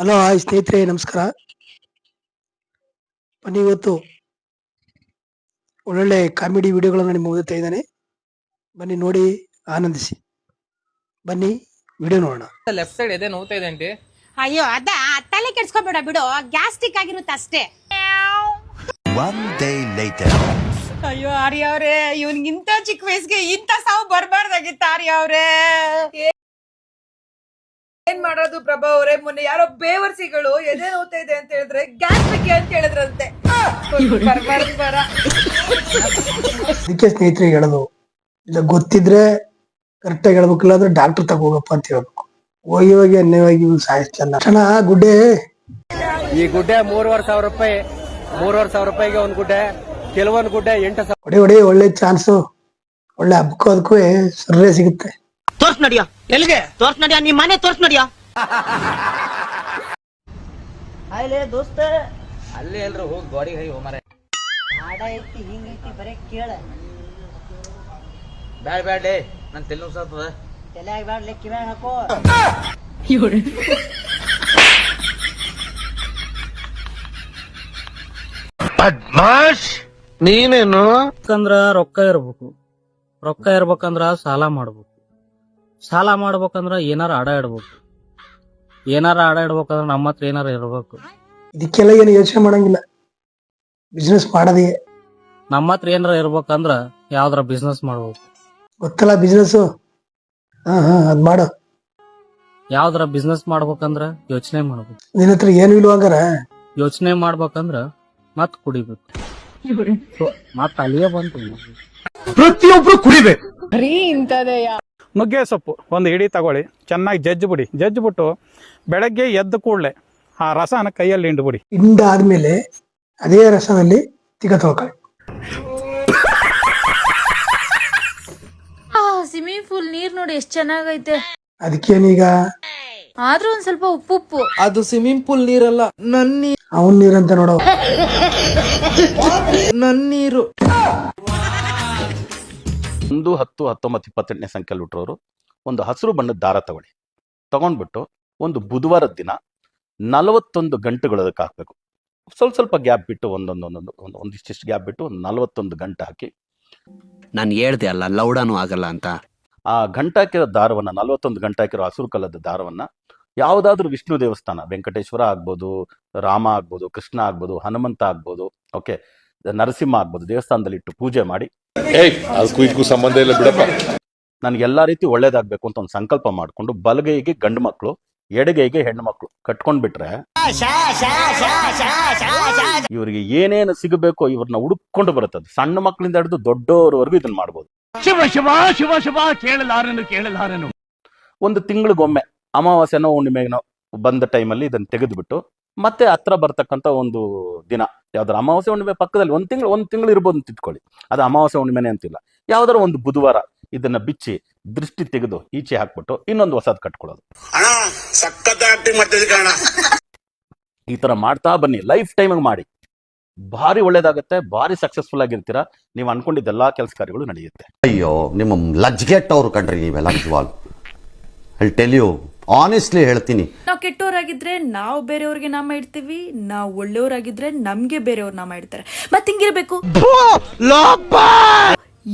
Hello hi ಸ್ನೇಹಿತರೆ ನಮಸ್ಕಾರ. ಬನ್ನಿ ಇವತ್ತು ಒಳ್ಳೊಳ್ಳೆ ಕಾಮಿಡಿ ವಿಡಿಯೋಗಳನ್ನು ನಿಮ್ಮ ಮುಂದೆ ಇದ್ದಾನೆ ಬನ್ನಿ ನೋಡಿ ಆನಂದಿಸಿ. ಬನ್ನಿ ವಿಡಿಯೋ ನೋಡೋಣ. ಲೆಫ್ಟ್ ಸೈಡ್ ಎದೆ ನೋಡ್ತಾ ಇದೆ ಆಂಟಿ. ಅಯ್ಯೋ ಅದ ತಲೆ ಕೆಡ್ಸ್ಕೊಬೇಡ ಬಿಡು. ಗ್ಯಾಸ್ಟ್ರಿಕ್ ಆಗಿರುತ್ತೆ ಅಷ್ಟೇ. One day later. ಅಯ್ಯೋ ಆರ್ಯ ಅವ್ರೆ ಇವನ್ಗಿಂತ ಚಿಕ್ಕ ವಯಸ್ಸಿಗೆ ಇಂಥ ಸಾವು ಬರ್ಬಾರ್ದಾಗಿತ್ತು ಆರ್ಯ ಅವ್ರೆ. ಏನ್ ಮಾಡೋದು ಪ್ರಭಾ ಅವರೇ ಮೊನ್ನೆ ಯಾರೋ ಬೇವರ್ಸಿಗಳು ಎದೆ ನೋತಾ ಇದೆ ಅಂತ ಹೇಳಿದ್ರೆ ಗ್ಯಾಸ್ಟ್ರಿಕ್ ಅಂತ ಹೇಳಿದ್ರಂತೆ. ಬರ್ಬಾರ್ದು ಬರ. ಅದಕ್ಕೆ ಸ್ನೇಹಿತರಿಗೆ ಹೇಳೋದು ಇಲ್ಲ ಗೊತ್ತಿದ್ರೆ ಕರೆಕ್ಟಾಗಿ ಹೇಳ್ಬೇಕಿಲ್ಲ ಅಂದ್ರೆ ಡಾಕ್ಟರ್ ತಗೋ ಹೋಗಪ್ಪ ಅಂತ ಹೇಳ್ಬೇಕು. ಹೋಗಿ ಹೋಗಿ ಅನ್ಯವಾಗಿ ಸಾಯಿಸ್ತಾನ ಅಣ್ಣ ಗುಡ್ಡೆ. ಈ ಗುಡ್ಡೆ ಮೂರುವರೆ ಸಾವಿರ ರೂಪಾಯಿ ಮೂರುವರೆ ಸಾವಿರ ರೂಪಾಯಿಗೆ ಒಂದ್ ಗುಡ್ಡೆ ಕೆಲವೊಂದು ಗುಡ್ಡೆ ಎಂಟು ಸಾವಿರ. ಹೊಡಿ ಹೊಡಿ ಒಳ್ಳೆ ಚಾನ್ಸು ಒಳ್ಳೆ ಹಬ್ಬಕ್ಕೂ ಅದಕ್ಕೂ ಸರ್ರೇ ಸಿಗುತ್ತೆ. ತೋರ್ಸ್ ನಡಿಯ. ಎಲ್ಲಿಗೆ? ತೋರ್ಸ್ ನಡಿಯ ನಿಮ್ ಮನೆ ತೋರ್ಸ್ ನಡಿಯ ಆಯ್ಲೆ ದೋಸ್ತ. ಅಲ್ಲೇ ಎಲ್ರು ಹೋಗಿ ಗಾಡಿ ಹೈ ಹೋಮರೆ. ಹಾಡ ಐತಿ ಹಿಂಗೈತಿ ಬರೇ ಕೇಳ. ಬ್ಯಾಡ್ ಬ್ಯಾಡ್ ಲೇ. ನನ್ ತೆಲ್ ನೋವ್ಸಾತದ ತಲೆಯಾಗ ಬ್ಯಾಡ್ಲೆ ಕಿವ್ಯಾಗ ಹಾಕೋ? ಅಂದ್ರ ರೊಕ್ಕ ಇರ್ಬೇಕು. ರೊಕ್ಕ ಇರ್ಬೇಕಂದ್ರ ಸಾಲ ಮಾಡ್ಬೇಕು. ಸಾಲ ಮಾಡ್ಬೇಕಂದ್ರ ಏನಾರ ಅಡ ಇಡ್ಬೇಕು. ಏನಾರ ಅಡ ಇಡ್ಬೇಕಂದ್ರ ನಮ್ಮ ಹತ್ರ ಏನಾರ ಇರ್ಬೇಕು. ಇದಕ್ಕೆಲ್ಲ ಏನು ಯೋಚನೆ ಮಾಡಂಗಿಲ್ಲ. ಬಿಸ್ನೆಸ್ ಮಾಡದೇ. ನಮ್ಮ ಹತ್ರ ಏನಾರ ಇರ್ಬೇಕಂದ್ರ ಯಾವ್ದಾರ ಬಿಸ್ನೆಸ್ ಮಾಡ್ಬೇಕು. ಗೊತ್ತಲ್ಲ ಬಿಸ್ನೆಸ್ ಹಾ ಹಾ ಅದ್ ಮಾಡು. ಯಾವ್ದಾರ ಬಿಸ್ನೆಸ್ ಮಾಡ್ಬೇಕಂದ್ರ ಯೋಚನೆ ಮಾಡ್ಬೇಕು. ನಿನ್ನ ಹತ್ರ ಏನು ಇಲ್ವ ಹಂಗಾರ? ಯೋಚನೆ ಮಾಡ್ಬೇಕಂದ್ರ ಮತ್ ಕುಡಿಬೇಕು. ಮತ್ ಅಲ್ಲಿಯೇ ಬಂತು. ನುಗ್ಗೆ ಸೊಪ್ಪು ಒಂದು ಹಿಡಿ ತಗೊಳ್ಳಿ. ಚೆನ್ನಾಗಿ ಜಜ್ಜಿ ಬಿಡಿ. ಜಜ್ಜಿ ಬಿಟ್ಟು ಬೆಳಗ್ಗೆ ಎದ್ದು ಕೂಡಲೆ ಆ ರಸನ ಕೈಯಲ್ಲಿ ಹಿಂಡ್ಬಿಡಿ ಹಿಂಡ ಆದ್ಮೇಲೆ ಅದೇ ರಸದಲ್ಲಿ ತಿಗ ತಗೊಳ್ಳಿ ಸ್ವಿಮ್ಮಿಂಗ್ ಪೂಲ್ ನೀರ್ ನೋಡಿ ಎಷ್ಟ್ ಚೆನ್ನಾಗೈತೆ. ಅದಕ್ಕೇನೀಗ ಆದ್ರೂ ಒಂದ್ ಸ್ವಲ್ಪ ಉಪ್ಪು ಉಪ್ಪು. ಅದು ಸ್ವಿಮ್ಮಿಂಗ್ ಪೂಲ್ ನೀರಲ್ಲ ನನ್ನ ಅವನ್ ನೀರಂತ ನೋಡೋ. ನನ್ನ ನೀರು ಒಂದು ಹತ್ತು ಹತ್ತೊಂಬತ್ತು ಇಪ್ಪತ್ತೆಂಟನೇ ಸಂಖ್ಯೆಯಲ್ಲಿ ಹುಟ್ಟರೋರು ಒಂದು ಹಸಿರು ಬಣ್ಣದ ದಾರ ತಗೊಳ್ಳಿ. ತಗೊಂಡ್ಬಿಟ್ಟು ಒಂದು ಬುಧವಾರದ ದಿನ ನಲವತ್ತೊಂದು ಗಂಟೆಗಳು ಅದಕ್ಕೆ ಹಾಕಬೇಕು. ಸ್ವಲ್ಪ ಸ್ವಲ್ಪ ಗ್ಯಾಪ್ ಬಿಟ್ಟು ಒಂದೊಂದು ಒಂದೊಂದು ಒಂದು ಒಂದಿಷ್ಟಿಷ್ಟು ಗ್ಯಾಪ್ ಬಿಟ್ಟು ಒಂದು ನಲವತ್ತೊಂದು ಗಂಟೆ ಹಾಕಿ. ನಾನು ಹೇಳ್ದೆ ಅಲ್ಲ ಲೌಡಾನು ಆಗಲ್ಲ ಅಂತ. ಆ ಗಂಟೆ ಹಾಕಿರೋ ದಾರವನ್ನು ನಲವತ್ತೊಂದು ಗಂಟೆ ಹಾಕಿರೋ ಹಸಿರು ಕಲ್ಲದ ದಾರವನ್ನು ಯಾವುದಾದ್ರೂ ವಿಷ್ಣು ದೇವಸ್ಥಾನ ವೆಂಕಟೇಶ್ವರ ಆಗ್ಬೋದು ರಾಮ ಆಗ್ಬೋದು ಕೃಷ್ಣ ಆಗ್ಬೋದು ಹನುಮಂತ ಆಗ್ಬೋದು ಓಕೆ ನರಸಿಂಹ ಆಗ್ಬೋದು ದೇವಸ್ಥಾನದಲ್ಲಿ ಇಟ್ಟು ಪೂಜೆ ಮಾಡಿ ಅದಕ್ಕೂ ಇದಕ್ಕೂ ಸಂಬಂಧ ಇಲ್ಲ ಬಿಡಪ್ಪ. ನನಗೆ ಎಲ್ಲಾ ರೀತಿ ಒಳ್ಳೇದಾಗ್ಬೇಕು ಅಂತ ಒಂದು ಸಂಕಲ್ಪ ಮಾಡಿಕೊಂಡು ಬಲಗೈಗೆ ಗಂಡು ಮಕ್ಕಳು ಎಡಗೈಗೆ ಹೆಣ್ಣು ಮಕ್ಕಳು ಕಟ್ಕೊಂಡ್ಬಿಟ್ರೆ ಇವರಿಗೆ ಏನೇನು ಸಿಗಬೇಕೋ ಇವ್ರನ್ನ ಹುಡುಕೊಂಡು ಬರುತ್ತದೆ ಸಣ್ಣ ಮಕ್ಕಳಿಂದ ಹಿಡಿದು ದೊಡ್ಡವರವರೆಗೂ ಇದನ್ನ ಮಾಡ್ಬೋದು. ಶಿವ ಶಿವ ಶಿವ ಶಿವ ಕೇಳಲಾರನು ಕೇಳಲಾರನು. ಒಂದು ತಿಂಗಳಿಗೊಮ್ಮೆ ಅಮಾವಾಸ್ಯನೋ ಹುಣ್ಣಿಮೆನೋ ಬಂದ ಟೈಮಲ್ಲಿ ಇದನ್ನು ತೆಗೆದುಬಿಟ್ಟು ಮತ್ತೆ ಹತ್ರ ಬರ್ತಕ್ಕಂಥ ಒಂದು ದಿನ. ಯಾವ್ದಾರು ಅಮಾವಾಸ್ಯೆ ಹುಣ್ಣಿಮೆ ಪಕ್ಕದಲ್ಲಿ ಒಂದು ತಿಂಗಳು ಒಂದು ತಿಂಗಳು ಇರ್ಬೋದು ಅಂತ ಇಟ್ಕೊಳ್ಳಿ. ಅದು ಅಮಾವಾಸ್ಯೆ ಹುಣ್ಣಿಮೆನೆ ಅಂತಿಲ್ಲ. ಯಾವ್ದಾರ ಒಂದು ಬುಧವಾರ ಇದನ್ನ ಬಿಚ್ಚಿ ದೃಷ್ಟಿ ತೆಗೆದು ಈಚೆ ಹಾಕ್ಬಿಟ್ಟು ಇನ್ನೊಂದು ಹೊಸದ್ ಕಟ್ಕೊಳ್ಳೋದು. ಈ ತರ ಮಾಡ್ತಾ ಬನ್ನಿ. ಲೈಫ್ ಟೈಮಿಗೆ ಮಾಡಿ. ಭಾರಿ ಒಳ್ಳೇದಾಗುತ್ತೆ ಭಾರಿ ಸಕ್ಸಸ್ಫುಲ್ ಆಗಿರ್ತೀರಾ. ನೀವು ಅನ್ಕೊಂಡಿದ್ದೆಲ್ಲಾ ಕೆಲಸ ಕಾರ್ಯಗಳು ನಡೆಯುತ್ತೆ. ಅಯ್ಯೋ ನಿಮ್ಮ ಲಜ್ಗೆಟ್ಟವ್ರು ಕಂಡ್ರಿ ನೀವೆಲ್ಲ ನಿಜವಾಗ್ ಐ ಟೆಲ್ ಯು ಆನೆಸ್ಟ್ಲಿ ಹೇಳ್ತೀನಿ. ನಾವು ಕೆಟ್ಟವರಾಗಿದ್ರೆ ನಾವು ಬೇರೆಯವ್ರಿಗೆ ನಾಮ ಇಡ್ತೀವಿ ನಾವು ಒಳ್ಳೆಯವರಾಗಿದ್ರೆ ನಮ್ಗೆ ಬೇರೆಯವ್ರ ನಾಮ ಇಡ್ತಾರೆ. ಮತ್ತೆ ಹಿಂಗಿರ್ಬೇಕು.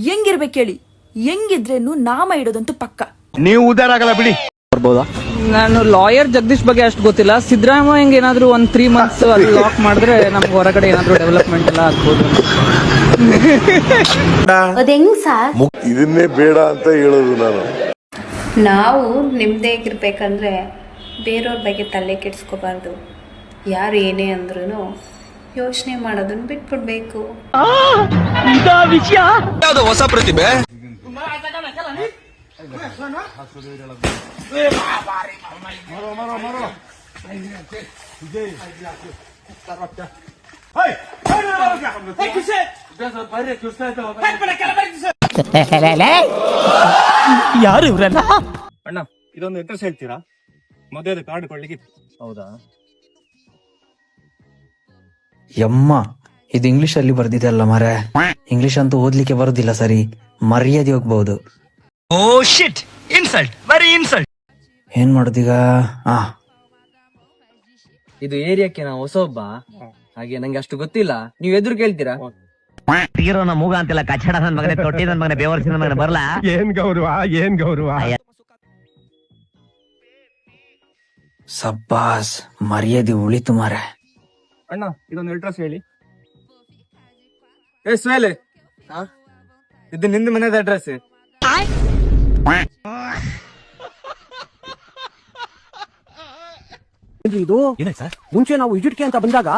ಹೆಂಗಿರ್ಬೇಕು ಹೇಳಿ? ಹೆಂಗಿದ್ರೇನು ನಾಮ ಇಡೋದಂತೂ ಪಕ್ಕ. ನೀವು ಉದಾರ ಆಗಲ್ಲ ಬಿಡಿ. ನಾನು ಲಾಯರ್ ಜಗದೀಶ್ ಬಗ್ಗೆ ಅಷ್ಟು ಗೊತ್ತಿಲ್ಲ. ಸಿದ್ದರಾಮಯ್ಯ ಏನಾದ್ರು ಒಂದ್ ತ್ರೀ ಮಂತ್ಸ್ ಅಲ್ಲಿ ಲಾಕ್ ಮಾಡಿದ್ರೆ ನಮ್ಗೆ ಹೊರಗಡೆ ಏನಾದ್ರು ಡೆವಲಪ್ಮೆಂಟ್ ಎಲ್ಲ ಆಗ್ಬೋದು. ಅದ್ ಹೆಂಗ್ ಸಾರ್? ಇದನ್ನೇ ಬೇಡ ಅಂತ ಹೇಳೋದು ನಾನು. ನಾವು ನಿಮ್ದೇಗಿರ್ಬೇಕಂದ್ರೆ ಬೇರೆಯವ್ರ ಬಗ್ಗೆ ತಲೆ ಕೆಡಿಸ್ಕೋಬಾರ್ದು ಯಾರು ಏನೇ ಅಂದ್ರೂ ಯೋಚನೆ ಮಾಡೋದನ್ನ ಬಿಟ್ಬಿಡ್ಬೇಕು ಹೊಸ ಪ್ರತಿಭೆ ಯಾರು ಇವ್ರಲ್ಲ? ಅಣ್ಣ ಇದೊಂದು ಅಡ್ರೆಸ್ ಹೇಳ್ತೀರಾ ಮದುವೆ ಕಾರ್ಡ್ ಕೊಡ್ಲಿಕ್ಕೆ. ಹೌದಾ? ಯಮ್ಮ ಇದು ಇಂಗ್ಲಿಷ್ ಅಲ್ಲಿ ಬರ್ದಿದೆ ಅಲ್ಲ ಮರೆ ಇಂಗ್ಲಿಷ್ ಅಂತೂ ಓದ್ಲಿಕ್ಕೆ ಬರುದಿಲ್ಲ ಸರಿ. ಮರ್ಯಾದೆ ಹೋಗ್ಬಹುದು oh shit insult very insult ಏನ್ ಮಾಡುದೀಗ? ಆ. ಇದು ಏರಿಯಾಕ್ಕೆ ನಾವು ಹೊಸೊಬ್ಬ. ಹಾಗೆ ನಂಗೆ ಅಷ್ಟು ಗೊತ್ತಿಲ್ಲ. ನೀವು ಎದುರು ಕೇಳ್ತೀರಾ? ತೀರೋನ ಮೂಗ ಅಂತೆಲ್ಲ ಕಚ್ಚಡ ನನ್ ಮಗನೇ ತೊಟ್ಟಿ ನನ್ ಮಗನೇ ಬೇವರ್ಸಿ ನನ್ ಮಗನೇ ಬರ್ಲಾ? ಏನ್ ಗೌರವ ಏನ್ ಗೌರವ? ಸಬ್ಬಾಸ್ ಮರ್ಯಾದೆ ಉಳಿತು ಮಾರೆ ಅಣ್ಣ ಇದೊಂದು ಅಡ್ರೆಸ್ ಹೇಳಿ. ಏ ಸ್ಮೇಲೆ ಇದು ನಿಂದ ಮನೆದ ಅಡ್ರೆಸ್ ಇದು ಮುಂಚೆ ನಾವು ಇಜುಟ್ಕೆ ಅಂತ ಬಂದಾಗ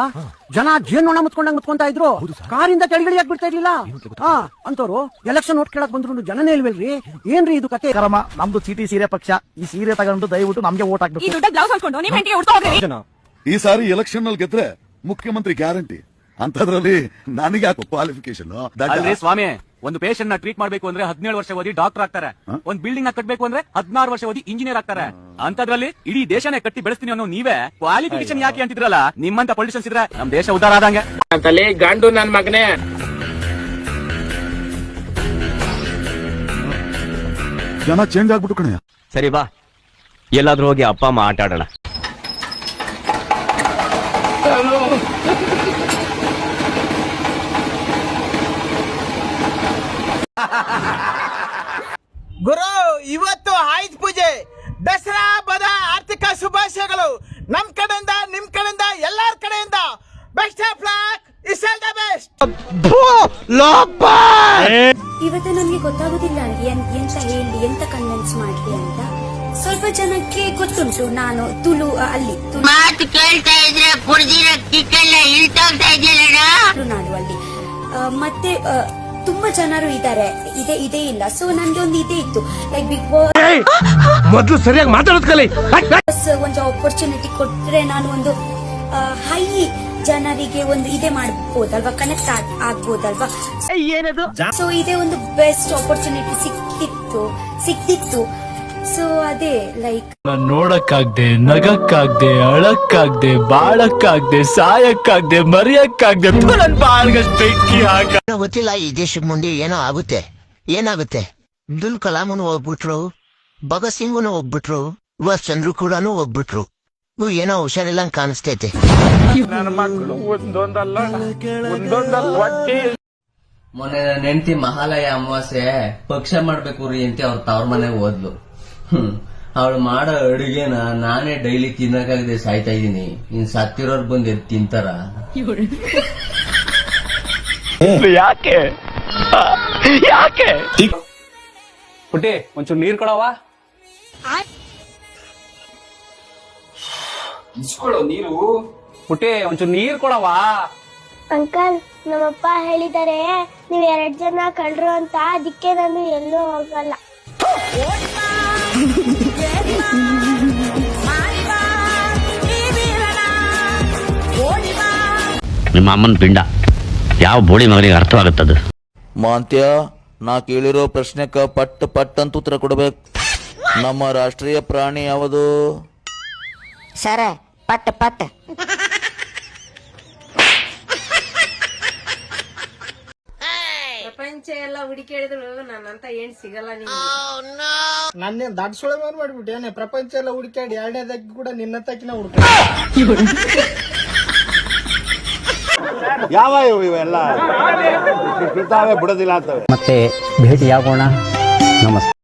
ಜನ ಜೇನ್ನೊಣ ಮುತ್ಕೊಂಡಂಗ್ ಮುತ್ಕೊಂತಾ ಇದ್ರು. ಕಾರಿಂದ ಕೆಳಗಿಳಿಯಾಕ್ ಬಿಡ್ತಾ ಇರ್ಲಿಲ್ಲ. ಹಾ ಅಂತವ್ರು ಎಲೆಕ್ಷನ್ ಓಟ್ ಕೇಳಕ್ ಬಂದ್ರು ಜನನೇ ಇಲ್ವಲ್ರಿ ಏನ್ರಿ ಇದು ಕತೆ? ಕರಮ ನಮ್ದು ಸಿಟಿ ಸೀರೆ ಪಕ್ಷ. ಈ ಸೀರೆ ತಗೊಂಡು ದಯವಿಟ್ಟು ನಮ್ಗೆ ಓಟ್ ಹಾಕ್ಬೇಕು. ಈ ಸಾರಿ ಎಲೆಕ್ಷನ್ನಲ್ಲಿ ಗೆದ್ರೆ ಮುಖ್ಯಮಂತ್ರಿ ಗ್ಯಾರಂಟಿ. ಅಂತದ್ರಲ್ಲಿ ನನಗೆ ಯಾಕೋ ಕ್ವಾಲಿಫಿಕೇಶನ್ ಅಲ್ರಿ ಸ್ವಾಮಿ ಒಂದು ಪೇಷಂಟ್ನ ಟ್ರೀಟ್ ಮಾಡ್ಬೇಕು ಅಂದ್ರೆ ಹದಿನೇಳು ವರ್ಷ ಓದಿ ಡಾಕ್ಟರ್ ಆಗ್ತಾರೆ. ಒಂದ್ ಬಿಲ್ಡಿಂಗ್ನ ಕಟ್ಟಬೇಕು ಅಂದ್ರೆ ಹದಿನಾರು ವರ್ಷ ಓದಿ ಇಂಜಿನಿಯರ್ ಆಗ್ತಾರೆ. ಅಂತದ್ರಲ್ಲಿ ಇಡೀ ದೇಶನೇ ಕಟ್ಟಿ ಬೆಳೆಸ್ತೀನಿ ಅನ್ನೋ ನೀವೇ ಕ್ವಾಲಿಫಿಕೇಶನ್ ಯಾಕೆ ಅಂತಿದ್ರಲ್ಲ? ನಿಮ್ಮಂತ ಪೊಲಿಟಿಷನ್ಸ್ ಇದ್ರೆ ನಮ್ ದೇಶ ಉದ್ದಾರ ಆದಂಗೆ. ಅಂತಲೇ ಗಂಡು ನನ್ ಮಗನೇ. ಜನ ಚೇಂಜ್ ಆಗ್ಬಿಟ್ಟು ಕಣಯ್ಯ. ಸರಿ ಬಾ. ಎಲ್ಲಾದ್ರೂ ಹೋಗಿ ಅಪ್ಪ ಅಮ್ಮ ಆಟ ಆಡೋಣ. ಗುರು ಇವತ್ತು ಆಯುಧ ಪೂಜೆ ದಸರಾ ಹಬ್ಬದ ಆರ್ಥಿಕ ಶುಭಾಶಯಗಳು. ನಮ್ ಕಡೆಯಿಂದ ನಿಮ್ ಕಡೆಯಿಂದ ಎಲ್ಲಾರ ಕಡೆಯಿಂದ. Best of luck is all the best ಇವತ್ತು ನನಗೆ ಗೊತ್ತಾಗೋದಿಲ್ಲ ಎಂತ ಹೇಳಿ ಎಂತ ಕನ್ವಿನ್ಸ್ ಮಾಡ್ಲಿ ಅಂತ. ಸ್ವಲ್ಪ ಜನಕ್ಕೆ ಗೊತ್ತುಂಟು ನಾನು ತುಳು ಅಲ್ಲಿ ಮಾತು ಕೇಳ್ತಾ ಇದ್ರೆ ಕುಡ್ದಿರೋ ಕಿಕ್ಕೆಲ್ಲ ಇಳ್ತೋಗ್ತಾ ಇದೆಯಲ್ಲ ತುಳುನಾಡು ಅಲ್ಲಿ. ಮತ್ತೆ ತುಂಬಾ ಜನರು ಇದ್ದಾರೆ. ಇದೆ ಇದೇ ಇಲ್ಲ. ಸೊ ನನ್ಗೆ ಒಂದು ಇದೇ ಇತ್ತು. ಲೈಕ್ ಬಿಗ್ ಬಾಸ್ ಮೊದಲು ಸರಿಯಾಗಿ ಮಾತಾಡೋದ್ ಕಲಿ. ಒಂದು ಆಪರ್ಚುನಿಟಿ ಕೊಟ್ರೆ ನಾನು ಒಂದು ಹೈ ಜನರಿಗೆ ಒಂದು ಇದೇ ಮಾಡ್ಬೋದಲ್ವಾ? ಕನೆಕ್ಟ್ ಆಗ್ಬೋದಲ್ವಾ? ಏನದು? ಸೊ ಇದೇ ಒಂದು ಬೆಸ್ಟ್ ಆಪರ್ಚುನಿಟಿ ಸಿಕ್ತಿತ್ತು ಸಿಕ್ತಿತ್ತು ಸೊ ಅದೇ ಲೈಕ್ ನೋಡಕ್ಕಾಗ್ದೆ ನಗಕ್ಕಾಗ್ದೆ ಅಳಕ್ಕಾಗ್ದೆ ಬಾಳಕ್ಕಾಗ್ದೆ ಸಾಯಕ್ಕಾಗ್ದೆ ಮರಿಯಕ್ಕಾಗ್ದೆ ನನ್ ಬಾಳ್ಗಷ್ಟ್ ಬೆಂಕಿ ಹಾಕ ಗೊತ್ತಿಲ್ಲ ಈ ದೇಶದ ಮುಂದೆ ಏನೋ ಆಗುತ್ತೆ. ಏನಾಗುತ್ತೆ? ಅಬ್ದುಲ್ ಕಲಾಮನು ಹೋಗ್ಬಿಟ್ರು ಭಗತ್ ಸಿಂಗ್ನು ಹೋಗ್ಬಿಟ್ರು ಸುಭಾಷ್ ಚಂದ್ರು ಕೂಡ ಹೋಗ್ಬಿಟ್ರು ಇವು ಏನೋ ಹುಷಾರಿಲ್ಲ ಕಾಣಿಸ್ತೈತೆ. ಮೊನ್ನೆ ನೆಂಟಿ ಹೆಂಡತಿ ಮಹಾಲಯ ಅಮಾವಾಸ್ಯೆ ಪಕ್ಷ ಮಾಡ್ಬೇಕು ರೀ ಅಂತ ಅವ್ರ ತವ್ರ ಮನೆಗೆ ಹೋದ್ಲು. ಅವಳು ಮಾಡೋ ಅಡುಗೆನ ನಾನೇ ಡೈಲಿ ತಿನ್ನಕ್ಕಾಗದೆ ಸಾಯ್ತಾ ಇದೀನಿ ಇನ್ ಸತ್ತಿರೋರ್ ಬಂದ್ ಎದ್ ತಿಂತಾರ? ಯಾಕೆ? ಯಾಕೆ? ಪುಟ್ಟಿ ಒಂಚೂರು ನೀರ್ ಕೊಡವ ಇಸ್ಕೊಳ್ಳೋ ನೀರು? ಪುಟ್ಟಿ ಒಂಚೂರು ನೀರ್ ಕೊಡವಾ ಅಂಕಲ್ ನಮ್ಮಪ್ಪ ಹೇಳಿದ್ದಾರೆ ನೀವ್ ಎರಡ್ ಜನ ಕಳ್ರು ಅಂತ ಅದಕ್ಕೆ ನಾನು ಎಲ್ಲೂ ಹೋಗಲ್ಲ. ನಿಮ್ಮ ಅಮ್ಮನ ಪಿಂಡ. ಯಾವ ಬೋಳಿ ಮಗನಿಗೆ ಅರ್ಥವಾಗುತ್ತದು ಮಾಂತ್ಯ ನಾ ಕೇಳಿರೋ ಪ್ರಶ್ನೆಕ ಪಟ್ ಪಟ್ ಅಂತ ಉತ್ತರ ಕೊಡ್ಬೇಕು. ನಮ್ಮ ರಾಷ್ಟ್ರೀಯ ಪ್ರಾಣಿ ಯಾವುದು? ಸರ ಪಟ್ ಪಟ್. ಪ್ರಪಂಚ ಎಲ್ಲ ಹುಡುಕಿಡಿದ್ರು ನನ್ನಂತ ಏನ್ ಸಿಗಲ್ಲ ನಿಮ್ಗೆ. ನನ್ನೇ ದಾಟ್ಸೊಳೆ ಮಾಡ್ಬಿಟ್ಟು ಏನೇ ಪ್ರಪಂಚ ಎಲ್ಲ ಹುಡುಕಾಡಿ ಎರಡನೇದಕ್ಕೆ ಕೂಡ ನಿನ್ನ ತಕ್ಕಿನ ಹುಡುಕ ಯಾವ ಇವೆಲ್ಲ? ಬಿಡೋದಿಲ್ಲ ಅಂತ ಮತ್ತೆ ಆಗೋಣ ನಮಸ್ತೆ.